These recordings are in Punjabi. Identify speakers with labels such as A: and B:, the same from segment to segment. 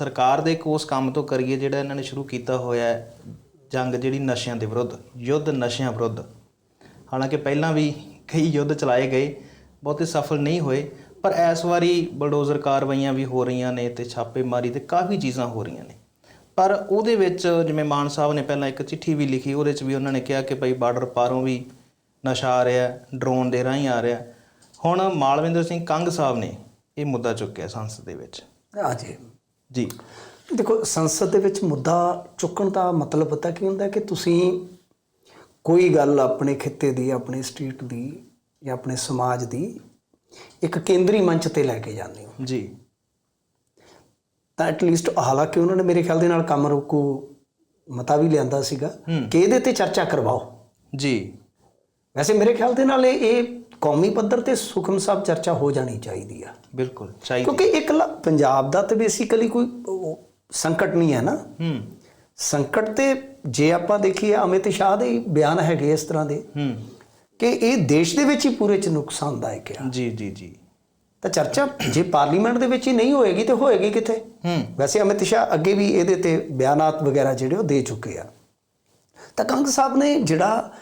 A: ਸਰਕਾਰ ਦੇ ਇੱਕ ਉਸ ਕੰਮ ਤੋਂ ਕਰੀਏ ਜਿਹੜਾ ਇਹਨਾਂ ਨੇ ਸ਼ੁਰੂ ਕੀਤਾ ਹੋਇਆ ਹੈ, ਜੰਗ ਜਿਹੜੀ ਨਸ਼ਿਆਂ ਦੇ ਵਿਰੁੱਧ, ਯੁੱਧ ਨਸ਼ਿਆਂ ਵਿਰੁੱਧ। ਹਾਲਾਂਕਿ ਪਹਿਲਾਂ ਵੀ ਕਈ ਯੁੱਧ ਚਲਾਏ ਗਏ, ਬਹੁਤੇ ਸਫਲ ਨਹੀਂ ਹੋਏ, ਪਰ ਇਸ ਵਾਰੀ ਬਲਡੋਜ਼ਰ ਕਾਰਵਾਈਆਂ ਵੀ ਹੋ ਰਹੀਆਂ ਨੇ ਤੇ ਛਾਪੇਮਾਰੀ ਤੇ ਕਾਫੀ ਚੀਜ਼ਾਂ ਹੋ ਰਹੀਆਂ ਨੇ। ਪਰ ਉਹਦੇ ਵਿੱਚ ਜਿਵੇਂ ਮਾਨ ਸਾਹਿਬ ਨੇ ਪਹਿਲਾਂ ਇੱਕ ਚਿੱਠੀ ਵੀ ਲਿਖੀ, ਉਹਦੇ 'ਚ ਵੀ ਉਹਨਾਂ ਨੇ ਕਿਹਾ ਕਿ ਭਾਈ ਬਾਰਡਰ ਪਾਰੋਂ ਵੀ ਨਸ਼ਾ ਆ ਰਿਹਾ, ਡਰੋਨ ਦੇ ਰਾਹੀਂ ਆ ਰਿਹਾ। ਹੁਣ ਮਾਲਵਿੰਦਰ ਸਿੰਘ ਕੰਗ ਸਾਹਿਬ ਨੇ ਇਹ ਮੁੱਦਾ ਚੁੱਕਿਆ ਸੰਸਦ ਦੇ ਵਿੱਚ।
B: ਹਾਂਜੀ ਜੀ। ਦੇਖੋ ਸੰਸਦ ਦੇ ਵਿੱਚ ਮੁੱਦਾ ਚੁੱਕਣ ਦਾ ਮਤਲਬ ਪਤਾ ਕੀ ਹੁੰਦਾ ਕਿ ਤੁਸੀਂ ਕੋਈ ਗੱਲ ਆਪਣੇ ਖਿੱਤੇ ਦੀ ਆਪਣੇ ਸਟੇਟ ਦੀ ਜਾਂ ਆਪਣੇ ਸਮਾਜ ਦੀ ਇੱਕ ਕੇਂਦਰੀ ਮੰਚ ਤੇ ਲੈ ਕੇ ਜਾਂਦੇ ਹੋ।
A: ਜੀ।
B: ਤਾਂ ਐਟਲੀਸਟ ਹਾਲਾਂਕਿ ਉਹਨਾਂ ਨੇ ਮੇਰੇ ਖਿਆਲ ਦੇ ਨਾਲ ਕੰਮ ਰੋਕੋ ਮਤਾ ਵੀ ਲਿਆਂਦਾ ਸੀਗਾ। ਕਿ ਇਹਦੇ ਤੇ ਚਰਚਾ ਕਰਵਾਓ।
A: ਜੀ।
B: ਵੈਸੇ ਮੇਰੇ ਖਿਆਲ ਦੇ ਨਾਲ ਇਹ ਕੌਮੀ ਪੱਧਰ ਤੇ ਸੁਖਮ ਸਾਹਿਬ ਚਰਚਾ ਹੋ ਜਾਣੀ ਚਾਹੀਦੀ ਆ।
A: ਬਿਲਕੁਲ ਚਾਹੀਦੀ
B: ਕਿਉਂਕਿ ਇਕੱਲਾ ਪੰਜਾਬ ਦਾ ਤੇ ਬੇਸਿਕਲੀ ਕੋਈ ਸੰਕਟ ਨਹੀਂ ਹੈ ਨਾ।
A: ਹੂੰ।
B: ਸੰਕਟ ਤੇ ਜੇ ਆਪਾਂ ਦੇਖੀਏ ਅਮਿਤ ਸ਼ਾਹ ਦੇ ਬਿਆਨ ਹੈਗੇ ਇਸ ਤਰ੍ਹਾਂ ਦੇ
A: ਹੂੰ।
B: ਕਿ ਇਹ ਦੇਸ਼ ਦੇ ਵਿੱਚ ਹੀ ਪੂਰੇ ਚ ਨੁਕਸਾਨਦਾਇਕ ਆ।
A: ਜੀ ਜੀ ਜੀ।
B: ਤਾਂ ਚਰਚਾ ਜੇ ਪਾਰਲੀਮੈਂਟ ਦੇ ਵਿੱਚ ਹੀ ਨਹੀਂ ਹੋਏਗੀ ਤੇ ਹੋਏਗੀ ਕਿੱਥੇ?
A: ਹੂੰ।
B: ਵੈਸੇ ਅਮਿਤ ਸ਼ਾਹ ਅੱਗੇ ਵੀ ਇਹਦੇ ਤੇ ਬਿਆਨਾਤ ਵਗੈਰਾ ਜਿਹੜੇ ਉਹ ਦੇ ਚੁੱਕੇ ਆ। ਤਾਂ ਕੰਗ ਸਾਹਿਬ ਨੇ ਜਿਹੜਾ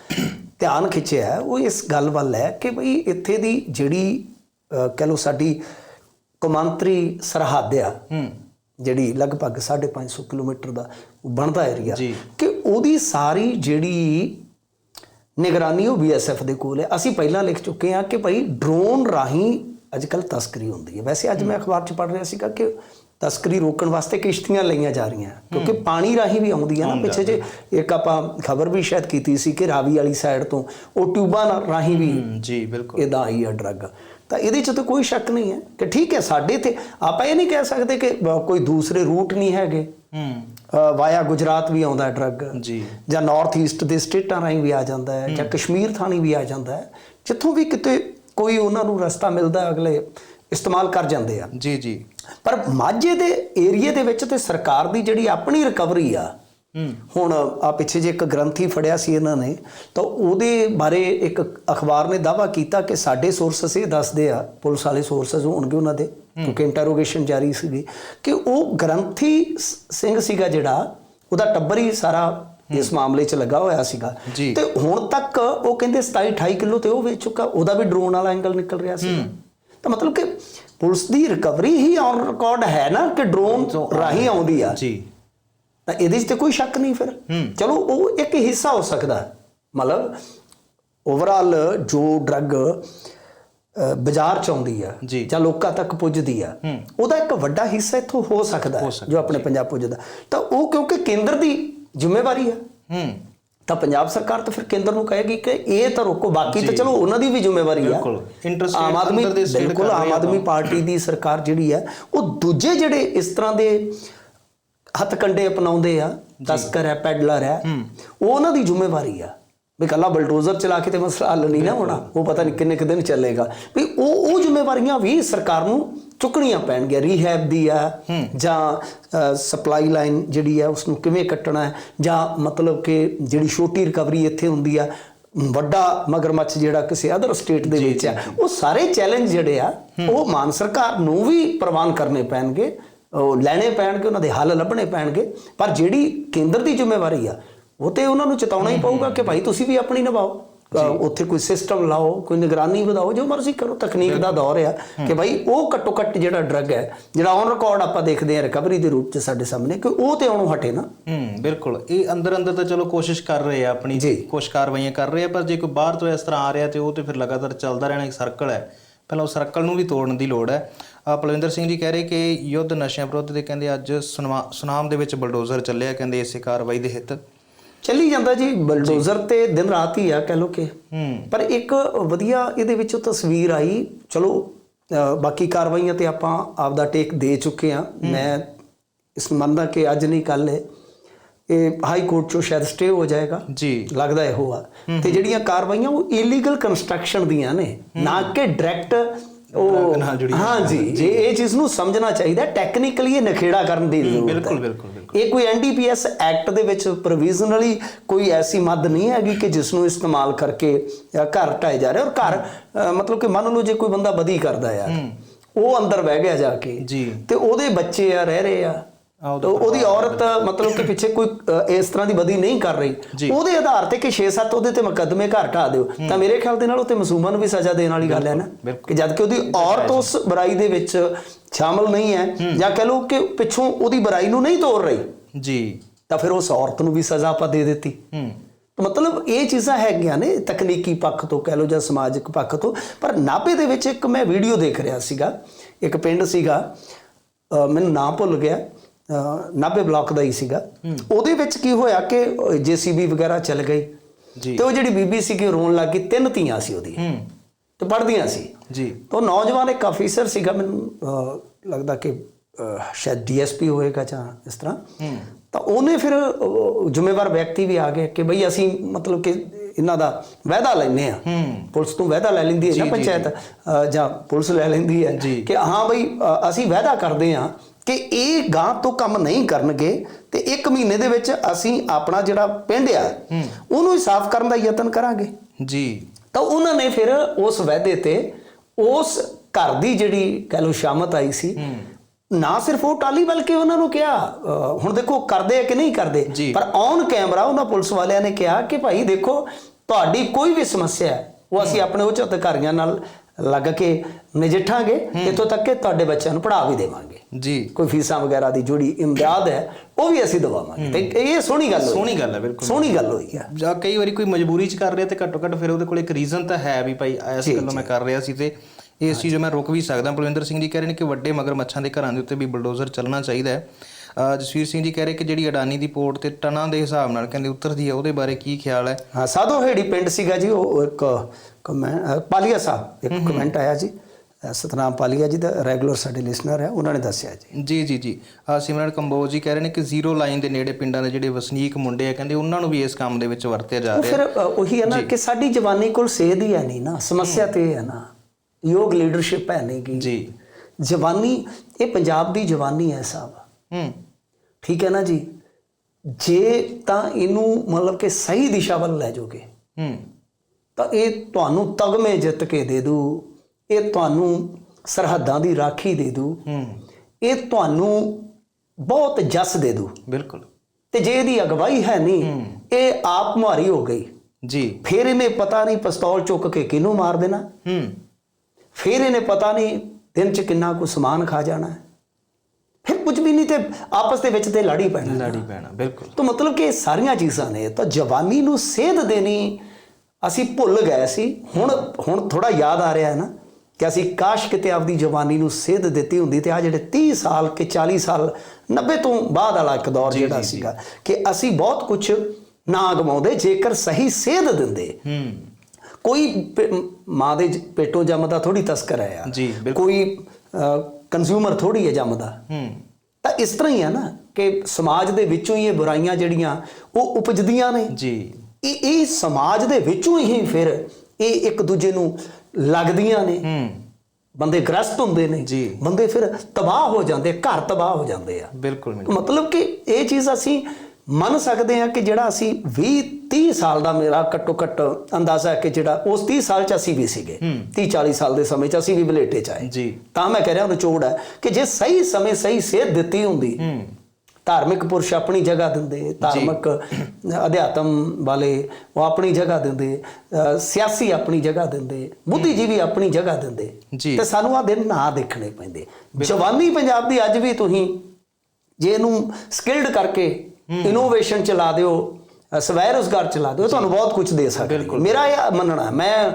B: ਧਿਆਨ ਖਿੱਚਿਆ ਹੈ, ਉਹ ਇਸ ਗੱਲ ਵੱਲ ਹੈ ਕਿ ਭਈ ਇੱਥੇ ਦੀ ਜਿਹੜੀ ਕਹਿ ਲਓ ਸਾਡੀ ਕੌਮਾਂਤਰੀ ਸਰਹੱਦ ਆ ਜਿਹੜੀ ਲਗਭਗ 550 ਕਿਲੋਮੀਟਰ ਦਾ ਉਹ ਬਣਦਾ ਏਰੀਆ। ਕਿ ਉਹਦੀ ਸਾਰੀ ਜਿਹੜੀ ਨਿਗਰਾਨੀ ਉਹ ਬੀਐਸਐਫ ਦੇ ਕੋਲ ਹੈ। ਅਸੀਂ ਪਹਿਲਾਂ ਲਿਖ ਚੁੱਕੇ ਹਾਂ ਕਿ ਭਾਈ ਡਰੋਨ ਰਾਹੀਂ ਅੱਜਕੱਲ ਤਸਕਰੀ ਹੁੰਦੀ ਹੈ। ਵੈਸੇ ਅੱਜ ਮੈਂ ਅਖਬਾਰ 'ਚ ਪੜ੍ਹ ਰਿਹਾ ਸੀਗਾ ਕਿ ਤਸਕਰੀ ਰੋਕਣ ਵਾਸਤੇ ਕਿਸ਼ਤੀਆਂ ਲਈਆਂ ਜਾ ਰਹੀਆਂ। ਕਿਉਂਕਿ ਪਾਣੀ ਰਾਹੀਂ ਵੀ ਆਉਂਦੀ ਹੈ ਨਾ ਪਿੱਛੇ ਜੇ ਇੱਕ ਆਪਾਂ ਖਬਰ ਵੀ ਸ਼ਾਇਦ ਕੀਤੀ ਸੀ ਕਿ ਰਾਵੀ ਵਾਲੀ ਸਾਈਡ ਤੋਂ ਉਹ ਟਿਊਬਾਂ ਨਾਲ ਰਾਹੀਂ ਵੀ
A: ਹੂੰ, ਜੀ ਬਿਲਕੁਲ।
B: ਇਹਦਾ ਆਈ ਆ ਡਰੱਗ। ਤਾਂ ਇਹਦੇ ਚ ਤਾਂ ਕੋਈ ਸ਼ੱਕ ਨਹੀਂ ਹੈ ਕਿ ਠੀਕ ਹੈ ਸਾਡੇ ਤੇ ਆਪਾਂ ਇਹ ਨਹੀਂ ਕਹਿ ਸਕਦੇ ਕਿ ਕੋਈ ਦੂਸਰੇ ਰੂਟ ਨਹੀਂ ਹੈਗੇ।
A: ਹੂੰ।
B: ਵਾਇਆ ਗੁਜਰਾਤ ਵੀ ਆਉਂਦਾ ਡਰੱਗ।
A: ਜੀ।
B: ਜਾਂ ਨਾਰਥ ਈਸਟ ਦੇ ਸਟੇਟਾਂ ਰਾਹੀਂ ਵੀ ਆ ਜਾਂਦਾ ਹੈ। ਜਾਂ ਕਸ਼ਮੀਰ ਥਾਣੀ ਵੀ ਆ ਜਾਂਦਾ ਹੈ। ਜਿੱਥੋਂ ਵੀ ਕਿਤੇ ਕੋਈ ਉਹਨਾਂ ਨੂੰ ਰਸਤਾ ਮਿਲਦਾ ਹੈ, ਅਗਲੇ ਇਸਤੇਮਾਲ ਕਰ ਜਾਂਦੇ ਆ।
A: ਜੀ ਜੀ।
B: ਪਰ ਮਾਝੇ ਦੇ ਏਰੀਏ ਦੇ ਵਿੱਚ ਤੇ ਸਰਕਾਰ ਦੀ ਜਿਹੜੀ ਆਪਣੀ ਰਿਕਵਰੀ ਆ ਹੁਣ ਆ ਪਿੱਛੇ ਜੇ ਇੱਕ ਗ੍ਰੰਥੀ ਫੜਿਆ ਸੀ ਇਹਨਾਂ ਨੇ ਤਾਂ ਉਹਦੇ ਬਾਰੇ ਇੱਕ ਅਖਬਾਰ ਨੇ ਦਾਵਾ ਕੀਤਾ ਕਿ ਸਾਡੇ ਸੋਰਸਸ ਇਹ ਦੱਸਦੇ ਆ ਪੁਲਿਸ ਵਾਲੇ ਸੋਰਸਸ ਹੋਣਗੇ ਉਹਨਾਂ ਦੇ ਕਿਉਂਕਿ ਇੰਟਰੋਗੇਸ਼ਨ ਜਾਰੀ ਸੀਗੀ ਕਿ ਉਹ ਗ੍ਰੰਥੀ ਸਿੰਘ ਸੀਗਾ ਜਿਹੜਾ ਉਹਦਾ ਟੱਬਰ ਹੀ ਸਾਰਾ ਇਸ ਮਾਮਲੇ 'ਚ ਲੱਗਾ ਹੋਇਆ ਸੀਗਾ। ਤੇ ਹੁਣ ਤੱਕ ਉਹ ਕਹਿੰਦੇ 27 28 ਕਿਲੋ ਤੇ ਉਹ ਵੇਚ ਚੁੱਕਾ ਉਹਦਾ ਵੀ ਡਰੋਨ ਵਾਲਾ ਐਂਗਲ ਨਿਕਲ ਰਿਹਾ ਸੀ ਤਾਂ ਮਤਲਬ ਕਿ ਪੁਲਿਸ ਦੀ ਰਿਕਵਰੀ ਹੀ ਔਨ ਰਿਕਾਰਡ ਹੈ ਨਾ ਕਿ ਡਰੋਨ ਰਾਹੀਂ ਆਉਂਦੀ ਆ।
A: ਜੀ।
B: ਤਾਂ ਇਹਦੇ 'ਚ ਤੇ ਕੋਈ ਸ਼ੱਕ ਨਹੀਂ ਫਿਰ। ਚਲੋ ਉਹ ਇੱਕ ਹਿੱਸਾ ਹੋ ਸਕਦਾ। ਮਤਲਬ ਓਵਰਆਲ ਜੋ ਡਰੱਗ ਬਾਜ਼ਾਰ ਚ ਆਉਂਦੀ ਆ
A: ਜੀ।
B: ਲੋਕਾਂ ਤੱਕ ਪੁੱਜਦੀ ਆ ਉਹਦਾ ਇੱਕ ਵੱਡਾ ਹਿੱਸਾ ਇੱਥੋਂ ਹੋ ਸਕਦਾ ਜੋ ਆਪਣੇ ਪੰਜਾਬ ਪੁੱਜਦਾ। ਤਾਂ ਉਹ ਕਿਉਂਕਿ ਕੇਂਦਰ ਦੀ ਜ਼ਿੰਮੇਵਾਰੀ ਆ। ਤਾਂ ਪੰਜਾਬ ਸਰਕਾਰ ਤਾਂ ਫਿਰ ਕੇਂਦਰ ਨੂੰ ਕਹੇਗੀ ਕਿ ਇਹ ਤਾਂ ਰੋਕੋ ਬਾਕੀ ਤਾਂ ਚਲੋ ਉਹਨਾਂ ਦੀ ਵੀ ਜ਼ਿੰਮੇਵਾਰੀ ਆ।
A: ਬਿਲਕੁਲ।
B: ਆਮ ਆਦਮੀ ਬਿਲਕੁਲ ਆਮ ਆਦਮੀ ਪਾਰਟੀ ਦੀ ਸਰਕਾਰ ਜਿਹੜੀ ਹੈ ਉਹ ਦੂਜੇ ਜਿਹੜੇ ਇਸ ਤਰ੍ਹਾਂ ਦੇ ਹੱਥਕੰਡੇ ਅਪਣਾਉਂਦੇ ਆ ਤਸਕਰ ਹੈ ਪੈਡਲਰ ਹੈ ਉਹ ਉਹਨਾਂ ਦੀ ਜ਼ਿੰਮੇਵਾਰੀ ਆ। ਵੀ ਕੱਲਾ ਬਲਡੋਜ਼ਰ ਚਲਾ ਕੇ ਤੇ ਮਸਲਾ ਹੱਲ ਨਹੀਂ ਨਾ ਹੋਣਾ ਉਹ ਪਤਾ ਨਹੀਂ ਕਿੰਨੇ ਕੁ ਦਿਨ ਚੱਲੇਗਾ। ਵੀ ਉਹ ਉਹ ਜ਼ਿੰਮੇਵਾਰੀਆਂ ਵੀ ਸਰਕਾਰ ਨੂੰ ਚੁੱਕਣੀਆਂ ਪੈਣਗੀਆਂ ਰੀਹੈਬ ਦੀ ਆ ਜਾਂ ਸਪਲਾਈ ਲਾਈਨ ਜਿਹੜੀ ਆ ਉਸ ਨੂੰ ਕਿਵੇਂ ਕੱਟਣਾ ਹੈ ਜਾਂ ਮਤਲਬ ਕਿ ਜਿਹੜੀ ਛੋਟੀ ਰਿਕਵਰੀ ਇੱਥੇ ਹੁੰਦੀ ਆ ਵੱਡਾ ਮਗਰਮੱਛ ਜਿਹੜਾ ਕਿਸੇ ਅਦਰ ਸਟੇਟ ਦੇ ਵਿੱਚ ਆ ਉਹ ਸਾਰੇ ਚੈਲੰਜ ਜਿਹੜੇ ਆ ਉਹ ਮਾਨ ਸਰਕਾਰ ਨੂੰ ਵੀ ਪ੍ਰਵਾਨ ਕਰਨੇ ਪੈਣਗੇ ਉਹ ਲੈਣੇ ਪੈਣਗੇ ਉਹਨਾਂ ਦੇ ਹੱਲ ਲੱਭਣੇ ਪੈਣਗੇ ਪਰ ਜਿਹੜੀ ਕੇਂਦਰ ਦੀ ਜ਼ਿੰਮੇਵਾਰੀ ਆ ਉਹ ਤੇ ਉਹਨਾਂ ਨੂੰ ਚੇਤਾਉਣਾ ਹੀ ਪਊਗਾ ਕਿ ਭਾਈ ਤੁਸੀਂ ਵੀ ਆਪਣੀ ਨਿਭਾਓ। ਉੱਥੇ ਕੋਈ ਸਿਸਟਮ ਲਾਓ ਕੋਈ ਨਿਗਰਾਨੀ ਵਧਾਓ ਜੋ ਮਰਜ਼ੀ ਕਰੋ ਤਕਨੀਕ ਦਾ ਦੌਰ ਆ ਕਿ ਭਾਈ ਉਹ ਘੱਟੋ ਘੱਟ ਜਿਹੜਾ ਡਰੱਗ ਹੈ ਜਿਹੜਾ ਔਨ ਰਿਕਾਰਡ ਆਪਾਂ ਦੇਖਦੇ ਆ ਰਿਕਵਰੀ ਦੇ ਰੂਪ ਚ ਸਾਡੇ ਸਾਹਮਣੇ ਕਿ ਉਹ ਤੇ ਆਉਣੋਂ ਹਟੇ ਨਾ।
A: ਹੂੰ ਬਿਲਕੁਲ। ਇਹ ਅੰਦਰ ਅੰਦਰ ਤਾਂ ਚਲੋ ਕੋਸ਼ਿਸ਼ ਕਰ ਰਹੇ ਆ ਆਪਣੀ। ਕੁਛ ਕਾਰਵਾਈਆਂ ਕਰ ਰਹੇ ਆ ਪਰ ਜੇ ਕੋਈ ਬਾਹਰ ਤੋਂ ਇਸ ਤਰ੍ਹਾਂ ਆ ਰਿਹਾ ਤੇ ਉਹ ਤੇ ਫਿਰ ਲਗਾਤਾਰ ਚੱਲਦਾ ਰਹਿਣਾ ਇੱਕ ਸਰਕਲ ਹੈ। ਪਹਿਲਾਂ ਉਹ ਸਰਕਲ ਨੂੰ ਵੀ ਤੋੜਨ ਦੀ ਲੋੜ ਹੈ। ਆ ਪਲਵਿੰਦਰ ਸਿੰਘ ਜੀ ਕਹਿ ਰਹੇ ਕਿ ਯੁੱਧ ਨਸ਼ਿਆਂ ਵਿਰੁੱਧ ਦੇ ਕਹਿੰਦੇ ਅੱਜ ਸੁਨਾਮ ਦੇ ਵਿੱਚ ਬਲਡੋਜ਼ਰ ਚੱਲਿਆ ਕਹਿੰਦੇ ਇਸੇ ਕਾਰਵਾਈ ਦੇ ਹਿੱਤ।
B: ਚੱਲੀ ਜਾਂਦਾ ਜੀ ਬਲਡੋਜ਼ਰ ਤੇ ਦਿਨ ਰਾਤ ਹੀ ਆ ਕਹਿ ਲੋ ਕਿ।
A: ਹੂੰ।
B: ਪਰ ਇੱਕ ਵਧੀਆ ਇਹਦੇ ਵਿੱਚੋਂ ਤਸਵੀਰ ਆਈ ਚਲੋ ਬਾਕੀ ਕਾਰਵਾਈਆਂ ਤੇ ਆਪਾਂ ਆਪਦਾ ਟੇਕ ਦੇ ਚੁੱਕੇ ਆ ਮੈਂ ਇਸ ਮੰਨਦਾ ਕਿ ਅੱਜ ਨਹੀਂ ਕੱਲ ਇਹ ਹਾਈ ਕੋਰਟ ਚੋਂ ਸ਼ਾਇਦ ਸਟੇ ਹੋ ਜਾਏਗਾ।
A: ਜੀ।
B: ਲੱਗਦਾ ਇਹੋ ਆ। ਤੇ ਜਿਹੜੀਆਂ ਕਾਰਵਾਈਆਂ ਉਹ ਇਲੀਗਲ ਕੰਸਟਰਕਸ਼ਨ ਦੀਆਂ ਨੇ। ਨਾ ਕਿ ਡਾਇਰੈਕਟ ਉਹ
A: ਨਾਲ ਜੁੜੀਆਂ।
B: ਹਾਂ। ਜੀ ਜੇ ਇਹ ਚੀਜ਼ ਨੂੰ ਸਮਝਣਾ ਚਾਹੀਦਾ ਟੈਕਨੀਕਲੀ ਇਹ ਨਖੇੜਾ ਕਰਨ ਦੀ ਜ਼ਰੂਰਤ ਹੈ।
A: ਬਿਲਕੁਲ ਬਿਲਕੁਲ
B: ਇਹ ਕੋਈ ਐਨਡੀਪੀਐਸ ਐਕਟ ਦੇ ਵਿੱਚ ਪ੍ਰੋਵੀਜ਼ਨਲੀ ਕੋਈ ਐਸੀ ਮੱਦ ਨਹੀਂ ਹੈਗੀ ਕਿ ਜਿਸ ਨੂੰ ਇਸਤੇਮਾਲ ਕਰਕੇ ਘਰ ਢਾਏ ਜਾ ਰਹੇ। ਔਰ ਘਰ ਮਤਲਬ ਕਿ ਮੰਨ ਲਓ ਜੇ ਕੋਈ ਬੰਦਾ ਬਦੀ ਕਰਦਾ ਯਾਰ ਉਹ ਅੰਦਰ ਬਹਿ ਗਿਆ ਜਾ ਕੇ ਤੇ ਉਹਦੇ ਬੱਚੇ ਆ ਰਹਿ ਰਹੇ ਆ। ਤਾਂ ਉਹਦੀ ਔਰਤ ਮਤਲਬ ਕਿ ਪਿੱਛੇ ਕੋਈ ਇਸ ਤਰ੍ਹਾਂ ਦੀ ਬਦੀ ਨਹੀਂ ਕਰ ਰਹੀ। ਉਹਦੇ ਆਧਾਰ ਤੇ ਕਿ 6-7 ਉਹਦੇ ਤੇ ਮੁਕੱਦਮੇ ਘਰ ਢਾ ਦਿਓ। ਤਾਂ ਮੇਰੇ ਖਿਆਲ ਦੇ ਨਾਲ ਉੱਤੇ ਮਾਸੂਮਾਂ ਨੂੰ ਵੀ ਸਜ਼ਾ ਦੇਣ ਵਾਲੀ ਗੱਲ ਹੈ ਨਾ। ਕਿ ਜਦ ਕਿ ਉਹਦੀ ਔਰਤ ਉਸ ਬੁਰਾਈ ਦੇ ਵਿੱਚ ਸ਼ਾਮਲ ਨਹੀਂ ਹੈ ਜਾਂ ਕਹ ਲਓ ਕਿ ਪਿੱਛੋਂ ਉਹਦੀ ਬੁਰਾਈ ਨੂੰ ਨਹੀਂ ਤੋੜ ਰਹੀ।
A: ਜੀ।
B: ਤਾਂ ਫਿਰ ਉਸ ਔਰਤ ਨੂੰ ਵੀ ਸਜ਼ਾ ਆਪਾਂ ਦੇ ਦਿੱਤੀ।
A: ਹੂੰ।
B: ਤਾਂ ਮਤਲਬ ਇਹ ਚੀਜ਼ਾਂ ਹੈਗੀਆਂ ਨੇ ਤਕਨੀਕੀ ਪੱਖ ਤੋਂ ਕਹਿ ਲਓ ਜਾਂ ਸਮਾਜਿਕ ਪੱਖ ਤੋਂ। ਪਰ ਨਾਭੇ ਦੇ ਵਿੱਚ ਇੱਕ ਮੈਂ ਵੀਡੀਓ ਦੇਖ ਰਿਹਾ ਸੀਗਾ। ਇੱਕ ਪਿੰਡ ਸੀਗਾ। ਮੈਨੂੰ ਨਾਮ ਭੁੱਲ ਗਿਆ। ਨਾਭੇ ਬਲਾਕ ਦਾ ਹੀ ਸੀਗਾ। ਉਹਦੇ ਵਿੱਚ ਕੀ ਹੋਇਆ ਕਿ ਜੀਸੀਬੀ ਵਗੈਰਾ ਚੱਲ ਗਈ
A: ਜੀ।
B: ਤੇ ਉਹ ਜਿਹੜੀ ਬੀਬੀ ਸੀ ਕਿ ਰੋਣ ਲੱਗ ਗਈ ਤਿੰਨ ਧੀਆਂ ਸੀ ਉਹਦੀ ਤੇ ਪੜ੍ਹਦੀਆਂ ਸੀ।
A: ਜੀ।
B: ਤਾਂ ਉਹ ਨੌਜਵਾਨ ਇੱਕ ਅਫੀਸਰ ਸੀਗਾ ਮੈਨੂੰ ਲੱਗਦਾ ਕਿ ਸ਼ਾਇਦ ਡੀਐਸਪੀ ਹੋਏਗਾ ਜਾਂ ਇਸ ਤਰ੍ਹਾਂ। ਤਾਂ ਉਹਨੇ ਫਿਰ ਜ਼ਿੰਮੇਵਾਰ ਵਿਅਕਤੀ ਵੀ ਆ ਗਏ ਕਿ ਬਈ ਅਸੀਂ ਮਤਲਬ ਕਿ ਇਹਨਾਂ ਦਾ ਵਾਅਦਾ ਲੈਨੇ ਆ ਪੁਲਿਸ ਤੋਂ ਵਾਅਦਾ ਲੈ ਲੈਂਦੀ ਹੈ ਨਾ ਪੰਚਾਇਤ ਜਾਂ ਪੁਲਿਸ ਲੈ ਲੈਂਦੀ ਹੈ। ਕਿ ਹਾਂ ਬਈ ਅਸੀਂ ਵਾਅਦਾ ਕਰਦੇ ਆ ਕਿ ਇਹ ਗਾਂ ਤੋਂ ਕੰਮ ਨਹੀਂ ਕਰਨਗੇ ਤੇ 1 ਮਹੀਨੇ ਦੇ ਵਿੱਚ ਅਸੀਂ ਆਪਣਾ ਜਿਹੜਾ ਪਿੰਡ ਆ ਉਹਨੂੰ ਹੀ ਸਾਫ਼ ਕਰਨ ਦਾ ਯਤਨ ਕਰਾਂਗੇ।
A: ਜੀ।
B: ਤਾਂ ਉਹਨਾਂ ਨੇ ਫਿਰ ਉਸ ਵਾਅਦੇ ਤੇ ਉਸ ਘਰ ਦੀ ਜਿਹੜੀ ਕਹਿ ਲਓ ਸ਼ਾਮਤ ਆਈ ਸੀ ਨਾ ਸਿਰਫ ਉਹ ਟਾਲੀ ਬਲਕਿ ਉਹਨਾਂ ਨੂੰ ਕਿਹਾ ਹੁਣ ਦੇਖੋ ਕਰਦੇ ਆ ਕਿ ਨਹੀਂ ਕਰਦੇ। ਪਰ ਔਨ ਕੈਮਰਾ ਉਹਨਾਂ ਪੁਲਿਸ ਵਾਲਿਆਂ ਨੇ ਕਿਹਾ ਕਿ ਭਾਈ ਦੇਖੋ ਤੁਹਾਡੀ ਕੋਈ ਵੀ ਸਮੱਸਿਆ ਹੈ ਉਹ ਅਸੀਂ ਆਪਣੇ ਉੱਚ ਅਧਿਕਾਰੀਆਂ ਨਾਲ ਲੱਗ ਕੇ ਨਜਿੱਠਾਂਗੇ ਇੱਥੋਂ ਤੱਕ ਕਿ ਤੁਹਾਡੇ ਬੱਚਿਆਂ ਨੂੰ ਪੜ੍ਹਾ ਵੀ ਦੇਵਾਂਗੇ।
A: ਜੀ।
B: ਕੋਈ ਫੀਸਾਂ ਵਗੈਰਾ ਦੀ ਜਿਹੜੀ ਇਮਦਾਦ ਹੈ ਉਹ ਵੀ ਅਸੀਂ ਦਵਾਵਾਂਗੇ। ਤੇ ਇਹ ਸੋਹਣੀ ਗੱਲ ਹੋਈ।
A: ਸੋਹਣੀ ਗੱਲ ਹੈ ਬਿਲਕੁਲ।
B: ਸੋਹਣੀ ਗੱਲ ਹੋਈ ਹੈ
A: ਜਾਂ ਕਈ ਵਾਰੀ ਕੋਈ ਮਜਬੂਰੀ ਚ ਕਰ ਰਿਹਾ ਤੇ ਘੱਟੋ ਘੱਟ ਫਿਰ ਉਹਦੇ ਕੋਲ ਇੱਕ ਰੀਜ਼ਨ ਤਾਂ ਹੈ ਵੀ ਭਾਈ ਇਸ ਗੱਲੋਂ ਮੈਂ ਕਰ ਰਿਹਾ ਸੀ ਤੇ ਇਸ ਚੀਜ਼ ਮੈਂ ਰੁਕ ਵੀ ਸਕਦਾ। ਬਲਵਿੰਦਰ ਸਿੰਘ ਜੀ ਕਹਿ ਰਹੇ ਨੇ ਕਿ ਵੱਡੇ ਮਗਰਮੱਛਾਂ ਦੇ ਘਰਾਂ ਦੇ ਉੱਤੇ ਵੀ ਬਲਡੋਜ਼ਰ ਚੱਲਣਾ ਚਾਹੀਦਾ ਹੈ। ਜਸਵੀਰ ਸਿੰਘ ਜੀ ਕਹਿ ਰਹੇ ਕਿ ਜਿਹੜੀ ਅਡਾਨੀ ਦੀ ਪੋਰਟ ਤੇ ਟਨਾਂ ਦੇ ਹਿਸਾਬ ਨਾਲ ਕਹਿੰਦੇ ਉਤਰਦੀ ਹੈ ਉਹਦੇ ਬਾਰੇ ਕੀ ਖਿਆਲ ਹੈ?
B: ਹਾਂ ਸਾਧੋ ਹੇੜੀ ਪਿੰਡ ਸੀਗਾ ਜੀ ਉਹ ਇੱਕ ਕਮੈਂਟ ਪਾਲੀਆ ਸਾਹਿਬ ਇੱਕ ਕਮੈਂਟ ਆਇਆ ਜੀ। ਸਤਨਾਮ ਪਾਲੀਆ ਜੀ ਦਾ ਰੈਗੂਲਰ ਸਾਡੇ ਲਿਸਨਰ ਹੈ ਉਹਨਾਂ ਨੇ ਦੱਸਿਆ ਜੀ।
A: ਜੀ ਜੀ ਜੀ। ਸਿਮਰਨ ਕੰਬੋਜ ਜੀ ਕਹਿ ਰਹੇ ਨੇ ਕਿ ਜ਼ੀਰੋ ਲਾਈਨ ਦੇ ਨੇੜੇ ਪਿੰਡਾਂ ਦੇ ਜਿਹੜੇ ਵਸਨੀਕ ਮੁੰਡੇ ਆ ਕਹਿੰਦੇ ਉਹਨਾਂ ਨੂੰ ਵੀ ਇਸ ਕੰਮ ਦੇ ਵਿੱਚ ਵਰਤਿਆ ਜਾ ਰਿਹਾ
B: ਫਿਰ ਉਹੀ ਹੈ ਨਾ ਕਿ ਸਾਡੀ ਜਵਾਨੀ ਕੋਲ ਸੇਧ ਹੀ ਹੈ ਨਹੀਂ ਨਾ ਸਮੱਸਿਆ ਤੇ ਹੈ ਨਾ। ਯੋਗ ਲੀਡਰਸ਼ਿਪ ਹੈ ਨਹੀਂ ਗੀ
A: ਜੀ।
B: ਜਵਾਨੀ ਇਹ ਪੰਜਾਬ ਦੀ ਜਵਾਨੀ ਹੈ ਸਾਹਿਬ
A: ਹੂੰ।
B: ਠੀਕ ਹੈ ਨਾ ਜੀ? ਜੇ ਤਾਂ ਇਹਨੂੰ ਮਤਲਬ ਕਿ ਸਹੀ ਦਿਸ਼ਾ ਵੱਲ ਲੈ ਜਾਓਗੇ
A: ਹੂੰ।
B: ਤਾਂ ਇਹ ਤੁਹਾਨੂੰ ਤਗਮੇ ਜਿੱਤ ਕੇ ਦੇ ਦੂ। ਇਹ ਤੁਹਾਨੂੰ ਸਰਹੱਦਾਂ ਦੀ ਰਾਖੀ ਦੇ ਦੂ।
A: ਹੂੰ।
B: ਇਹ ਤੁਹਾਨੂੰ ਬਹੁਤ ਜਸ ਦੇ ਦੂ।
A: ਬਿਲਕੁਲ।
B: ਤੇ ਜੇ ਇਹਦੀ ਅਗਵਾਈ ਹੈ ਨਹੀਂ ਇਹ ਆਪ ਮਾਰੀ ਹੋ ਗਈ।
A: ਜੀ।
B: ਫਿਰ ਇਹਨੇ ਪਤਾ ਨਹੀਂ ਪਿਸਤੌਲ ਚੁੱਕ ਕੇ ਕਿਹਨੂੰ ਮਾਰ ਦੇਣਾ?
A: ਹੂੰ।
B: ਫਿਰ ਇਹਨੇ ਪਤਾ ਨਹੀਂ ਦਿਨ ਚ ਕਿੰਨਾ ਕੁ ਸਮਾਨ ਖਾ ਜਾਣਾ ਹੈ। ਫਿਰ ਕੁਝ ਵੀ ਨਹੀਂ ਤੇ ਆਪਸ ਦੇ ਵਿੱਚ ਤੇ ਲੜੀ ਪੈਣਾ।
A: ਲੜੀ ਪੈਣਾ ਬਿਲਕੁਲ।
B: ਤਾਂ ਮਤਲਬ ਕਿ ਸਾਰੀਆਂ ਚੀਜ਼ਾਂ ਨੇ ਤਾਂ ਜਵਾਨੀ ਨੂੰ ਸੇਧ ਦੇਣੀ ਅਸੀਂ ਭੁੱਲ ਗਏ ਸੀ। ਹੁਣ ਹੁਣ ਥੋੜਾ ਯਾਦ ਆ ਰਿਹਾ ਹੈ ਨਾ ਕਿ ਅਸੀਂ ਕਾਸ਼ ਕਿਤੇ ਆਪਦੀ ਜਵਾਨੀ ਨੂੰ ਸੇਧ ਦਿੱਤੀ ਹੁੰਦੀ ਤੇ ਆ ਜਿਹੜੇ 30 ਸਾਲ ਕਿ 40 ਸਾਲ 90 ਤੋਂ ਬਾਅਦ ਵਾਲਾ ਇੱਕ ਦੌਰ ਜਿਹੜਾ ਸੀਗਾ ਕਿ ਅਸੀਂ ਬਹੁਤ ਕੁਝ ਨਾ ਗਵਾਉਂਦੇ ਜੇਕਰ ਸਹੀ ਸੇਧ ਦਿੰਦੇ।
A: ਹੂੰ।
B: ਕੋਈ ਮਾਂ ਦੇ ਪੇਟੋਂ ਜੰਮਦਾ ਥੋੜੀ ਤਸਕਰ ਹੈ ਯਾਰ। ਕੋਈ ਕੰਜ਼ਿਊਮਰ ਥੋੜੀ ਹੈ ਜੰਮਦਾ
A: ਹੂੰ।
B: ਤਾਂ ਇਸ ਤਰ੍ਹਾਂ ਹੀ ਹੈ ਨਾ ਕਿ ਸਮਾਜ ਦੇ ਵਿੱਚੋਂ ਹੀ ਇਹ ਬੁਰਾਈਆਂ ਜਿਹੜੀਆਂ ਉਹ ਉਪਜਦੀਆਂ ਨੇ।
A: ਜੀ।
B: ਇਹ ਇਹ ਸਮਾਜ ਦੇ ਵਿੱਚੋਂ ਹੀ ਫਿਰ ਇਹ ਇੱਕ ਦੂਜੇ ਨੂੰ ਲੱਗਦੀਆਂ ਨੇ।
A: ਹੂੰ।
B: ਬੰਦੇ ਗ੍ਰਸਤ ਹੁੰਦੇ ਨੇ।
A: ਜੀ।
B: ਬੰਦੇ ਫਿਰ ਤਬਾਹ ਹੋ ਜਾਂਦੇ ਘਰ ਤਬਾਹ ਹੋ ਜਾਂਦੇ ਆ।
A: ਬਿਲਕੁਲ।
B: ਮਤਲਬ ਕਿ ਇਹ ਚੀਜ਼ ਅਸੀਂ ਮੰਨ ਸਕਦੇ ਹਾਂ ਕਿ ਜਿਹੜਾ ਅਸੀਂ 20 30 ਸਾਲ ਦਾ ਮੇਰਾ ਘੱਟੋ ਘੱਟ ਅੰਦਾਜ਼ਾ ਹੈ ਕਿ ਜਿਹੜਾ ਉਸ 30 ਸਾਲ ਚ ਅਸੀਂ ਵੀ ਸੀਗੇ। 30 40 ਸਾਲ ਦੇ ਸਮੇਂ ਚ ਅਸੀਂ ਵੀ ਬਲੇਟੇ ਚ ਆਏ।
A: ਜੀ।
B: ਤਾਂ ਮੈਂ ਕਹਿ ਰਿਹਾ ਨਿਚੋੜ ਹੈ ਕਿ ਜੇ ਸਹੀ ਸਮੇਂ ਸਹੀ ਸੇਧ ਦਿੱਤੀ ਹੁੰਦੀ ਧਾਰਮਿਕ ਪੁਰਸ਼ ਆਪਣੀ ਜਗ੍ਹਾ ਦਿੰਦੇ ਧਾਰਮਿਕ ਅਧਿਆਤਮ ਵਾਲੇ ਉਹ ਆਪਣੀ ਜਗ੍ਹਾ ਦਿੰਦੇ ਸਿਆਸੀ ਆਪਣੀ ਜਗ੍ਹਾ ਦਿੰਦੇ ਬੁੱਧੀਜੀਵੀ ਆਪਣੀ ਜਗ੍ਹਾ ਦਿੰਦੇ। ਤੇ ਸਾਨੂੰ ਆ ਦਿਨ ਨਾ ਦੇਖਣੇ ਪੈਂਦੇ। ਜਵਾਨੀ ਪੰਜਾਬ ਦੀ ਅੱਜ ਵੀ ਤੁਸੀਂ ਜੇ ਇਹਨੂੰ ਸਕਿਲਡ ਕਰਕੇ ਇਨੋਵੇਸ਼ਨ ਚਲਾ ਦਿਓ ਸਵੈ ਰੋਜ਼ਗਾਰ ਚਲਾ ਦਿਓ ਤੁਹਾਨੂੰ ਬਹੁਤ ਕੁਝ ਦੇ ਸਕਦੇ। ਮੇਰਾ ਇਹ ਮੰਨਣਾ। ਮੈਂ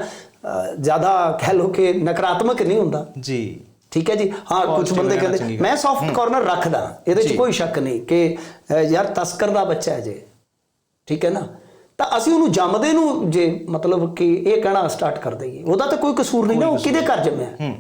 B: ਜ਼ਿਆਦਾ ਕਹਿ ਲਓ ਕਿ ਨਕਾਰਾਤਮਕ ਨਹੀਂ ਹੁੰਦਾ।
A: ਜੀ।
B: ਠੀਕ ਹੈ ਜੀ? ਹਾਂ ਕੁਝ ਬੰਦੇ ਕਹਿੰਦੇ ਮੈਂ ਸੌਫਟ ਕਾਰਨਰ ਰੱਖਦਾ ਇਹਦੇ 'ਚ। ਕੋਈ ਸ਼ੱਕ ਨਹੀਂ ਕਿ ਯਾਰ ਤਸਕਰ ਦਾ ਬੱਚਾ ਹੈ ਜੇ। ਠੀਕ ਹੈ ਨਾ? ਤਾਂ ਅਸੀਂ ਉਹਨੂੰ ਜੰਮਦੇ ਨੂੰ ਜੇ ਮਤਲਬ ਕਿ ਇਹ ਕਹਿਣਾ ਸਟਾਰਟ ਕਰ ਦਈਏ। ਉਹਦਾ ਤਾਂ ਕੋਈ ਕਸੂਰ ਨਹੀਂ ਨਾ ਉਹ ਕਿਹਦੇ ਘਰ ਜੰਮਿਆ?
A: ਹੂੰ।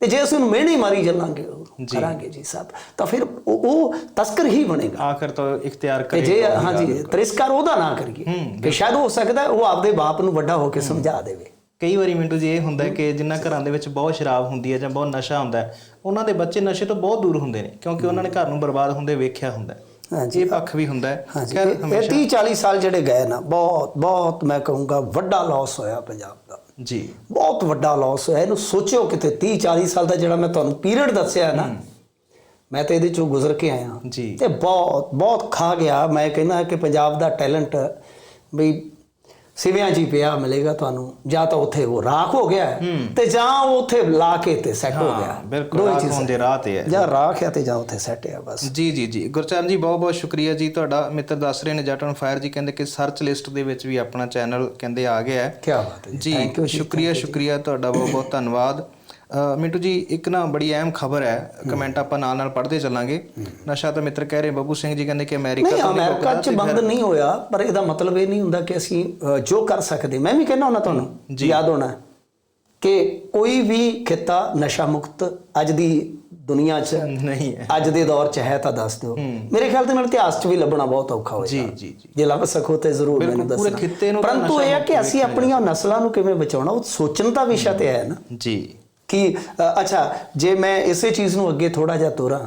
B: ਤੇ ਜੇ ਅਸੀਂ ਉਹਨੂੰ ਮਿਹਣੇ ਮਾਰੀ ਚੱਲਾਂਗੇ ਕਰਾਂਗੇ ਜੀ ਸਾਹਿਬ ਤਾਂ ਫਿਰ ਉਹ ਉਹ ਤਸਕਰ ਹੀ ਬਣੇਗਾ।
A: ਆਖਰ ਤੋਂ ਇਖਤਿਆਰ ਕਰੇ
B: ਜੇ ਹਾਂਜੀ ਤ੍ਰਿਸਕਾਰ ਉਹਦਾ ਨਾ ਕਰੀਏ। ਕਿ ਸ਼ਾਇਦ ਹੋ ਸਕਦਾ ਹੈ ਉਹ ਆਪਦੇ ਬਾਪ ਨੂੰ ਵੱਡਾ ਹੋ ਕੇ ਸਮਝਾ ਦੇਵੇ।
A: ਕਈ ਵਾਰੀ ਮਿੰਟੂ ਜੀ ਇਹ ਹੁੰਦਾ ਹੈ ਕਿ ਜਿਨ੍ਹਾਂ ਘਰਾਂ ਦੇ ਵਿੱਚ ਬਹੁਤ ਸ਼ਰਾਬ ਹੁੰਦੀ ਹੈ ਜਾਂ ਬਹੁਤ ਨਸ਼ਾ ਹੁੰਦਾ ਹੈ ਉਹਨਾਂ ਦੇ ਬੱਚੇ ਨਸ਼ੇ ਤੋਂ ਬਹੁਤ ਦੂਰ ਹੁੰਦੇ ਨੇ ਕਿਉਂਕਿ ਉਹਨਾਂ ਨੇ ਘਰ ਨੂੰ ਬਰਬਾਦ ਹੁੰਦੇ ਵੇਖਿਆ ਹੁੰਦਾ ਹੈ।
B: ਹਾਂਜੀ।
A: ਇਹ ਪੱਖ ਵੀ ਹੁੰਦਾ ਹੈ। ਖੈਰ
B: ਇਹ 30 40 ਸਾਲ ਜਿਹੜੇ ਗਏ ਨਾ ਬਹੁਤ ਬਹੁਤ ਮੈਂ ਕਹੂੰਗਾ ਵੱਡਾ ਲਾਸ ਹੋਇਆ ਪੰਜਾਬ ਦਾ।
A: ਜੀ।
B: ਬਹੁਤ ਵੱਡਾ ਲਾਸ ਹੋਇਆ। ਇਹਨੂੰ ਸੋਚਿਓ ਕਿਤੇ 30 40 ਸਾਲ ਦਾ ਜਿਹੜਾ ਮੈਂ ਤੁਹਾਨੂੰ ਪੀਰੀਅਡ ਦੱਸਿਆ ਨਾ ਮੈਂ ਤੇ ਇਹਦੇ ਚੋਂ ਗੁਜ਼ਰ ਕੇ ਆਇਆ।
A: ਜੀ।
B: ਤੇ ਬਹੁਤ ਬਹੁਤ ਖਾ ਗਿਆ। ਮੈਂ ਕਹਿੰਦਾ ਕਿ ਪੰਜਾਬ ਦਾ ਟੈਲੈਂਟ ਵੀ ਸਿਵਿਆਂ ਜੀ ਪਿਆ ਮਿਲੇਗਾ ਤੁਹਾਨੂੰ। ਜਾਂ ਤਾਂ ਉੱਥੇ ਉਹ ਰਾਖ ਹੋ ਗਿਆ ਤੇ ਜਾਂ ਉਹ ਉੱਥੇ ਲਾ ਕੇ ਤੇ ਸੈੱਟ ਹੋ ਗਿਆ।
A: ਬਿਲਕੁਲ
B: ਦੋਵੇਂ
A: ਰਾਤ
B: ਚੀਜ਼ਾਂ।
A: ਹੋਣ ਦੇ ਰਾਹ ਤੇ ਹੈ।
B: ਜਾਂ ਰਾਖ ਹੈ ਤੇ ਜਾਂ ਉੱਥੇ ਸੈੱਟ ਹੈ ਬਸ।
A: ਜੀ ਜੀ ਜੀ। ਗੁਰਚਰਨ ਜੀ ਬਹੁਤ ਬਹੁਤ ਸ਼ੁਕਰੀਆ ਜੀ। ਤੁਹਾਡਾ ਮਿੱਤਰ ਦੱਸ ਰਹੇ ਨੇ ਜੱਟ ਔਨ ਫਾਇਰ ਜੀ ਕਹਿੰਦੇ ਕਿ ਸਰਚ ਲਿਸਟ ਦੇ ਵਿੱਚ ਵੀ ਆਪਣਾ ਚੈਨਲ ਕਹਿੰਦੇ ਆ ਗਿਆ ਹੈ।
B: ਕੀ ਬਾਤ ਹੈ
A: ਜੀ। ਸ਼ੁਕਰੀਆ ਸ਼ੁਕਰੀਆ। ਤੁਹਾਡਾ ਬਹੁਤ ਬਹੁਤ ਧੰਨਵਾਦ। ਮਿੰਟੂ ਜੀ ਇੱਕ ਨਾ ਬੜੀ ਅਹਿਮ ਖਬਰ ਹੈ। ਕਮੈਂਟ ਆਪਾਂ ਨਾਲ ਨਾਲ ਪੜ੍ਹਦੇ ਚੱਲਾਂਗੇ। ਨਸ਼ਾ ਤਾਂ ਮਿੱਤਰ ਕਹਿ ਰਹੇ ਬੱਬੂ ਸਿੰਘ ਜੀ ਕਹਿੰਦੇ ਕਿ ਅਮਰੀਕਾ ਤੋਂ ਨਹੀਂ
B: ਅਮਰੀਕਾ 'ਚ ਬੰਦ ਨਹੀਂ ਹੋਇਆ ਪਰ ਇਹਦਾ ਮਤਲਬ ਇਹ ਨਹੀਂ ਹੁੰਦਾ ਕਿ ਅਸੀਂ ਜੋ ਕਰ ਸਕਦੇ। ਮੈਂ ਵੀ ਕਹਿੰਦਾ ਹੁੰਦਾ ਤੁਹਾਨੂੰ ਯਾਦ ਹੋਣਾ ਕਿ ਕੋਈ ਵੀ ਖਿੱਤਾ ਨਸ਼ਾ ਮੁਕਤ ਅੱਜ ਦੀ ਦੁਨੀਆ 'ਚ
A: ਨਹੀਂ ਹੈ।
B: ਅੱਜ ਦੇ ਦੌਰ 'ਚ ਹੈ ਤਾਂ ਦੱਸ ਦਿਓ। ਮੇਰੇ ਖਿਆਲ ਤੇ ਨਾਲ ਇਤਿਹਾਸ 'ਚ ਵੀ ਲੱਭਣਾ ਬਹੁਤ ਔਖਾ ਹੋਏਗਾ।
A: ਜੀ ਜੀ ਜੀ।
B: ਜੇ ਲੱਭ ਸਕੋ ਤੇ ਜ਼ਰੂਰ ਮੈਨੂੰ
A: ਪੂਰੇ
B: ਦੱਸਣਾ।
A: ਖਿੱਤੇ ਨੂੰ
B: ਪਰੰਤੂ ਇਹ ਹੈ ਕਿ ਅਸੀਂ ਆਪਣੀਆਂ ਨਸਲਾਂ ਨੂੰ ਕਿਵੇਂ ਬਚਾਉਣਾ ਉਹ ਸੋਚਣ ਦਾ ਵਿਸ਼ਾ ਤੇ ਹੈ ਨਾ।
A: ਜੀ।
B: ਕਿ ਅੱਛਾ ਜੇ ਮੈਂ ਇਸੇ ਚੀਜ਼ ਨੂੰ ਅੱਗੇ ਥੋੜਾ ਜਿਹਾ ਤੋਰਾਂ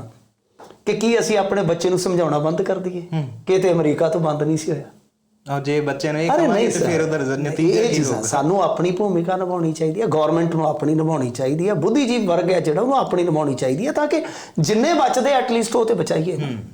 B: ਕਿ ਕੀ ਅਸੀਂ ਆਪਣੇ ਬੱਚੇ ਨੂੰ ਸਮਝਾਉਣਾ ਬੰਦ ਕਰ ਦਈਏ? ਕਿ ਤੇ ਅਮਰੀਕਾ ਤੋਂ ਬੰਦ ਨਹੀਂ ਸੀ ਹੋਇਆ?
A: ਆ ਜੇ ਬੱਚੇ ਨੇ ਇਹ
B: ਨਹੀਂ
A: ਤੇ ਫਿਰ ਉਹਦਾ ਨਤੀਜਾ
B: ਇਹ
A: ਕੀ
B: ਚੀਜ਼ਾਂ
A: ਹੋਊਗਾ।
B: ਸਾਨੂੰ ਆਪਣੀ ਭੂਮਿਕਾ ਨਿਭਾਉਣੀ ਚਾਹੀਦੀ ਹੈ ਗਵਰਨਮੈਂਟ ਨੂੰ ਆਪਣੀ ਨਿਭਾਉਣੀ ਚਾਹੀਦੀ ਹੈ ਬੁੱਧੀਜੀਵ ਵਰਗ ਹੈ ਜਿਹੜਾ ਉਹਨੂੰ ਆਪਣੀ ਨਿਭਾਉਣੀ ਚਾਹੀਦੀ ਹੈ ਤਾਂ ਕਿ ਜਿੰਨੇ ਬਚਦੇ ਐਟਲੀਸਟ ਉਹ ਤੇ ਬਚਾਈਏ।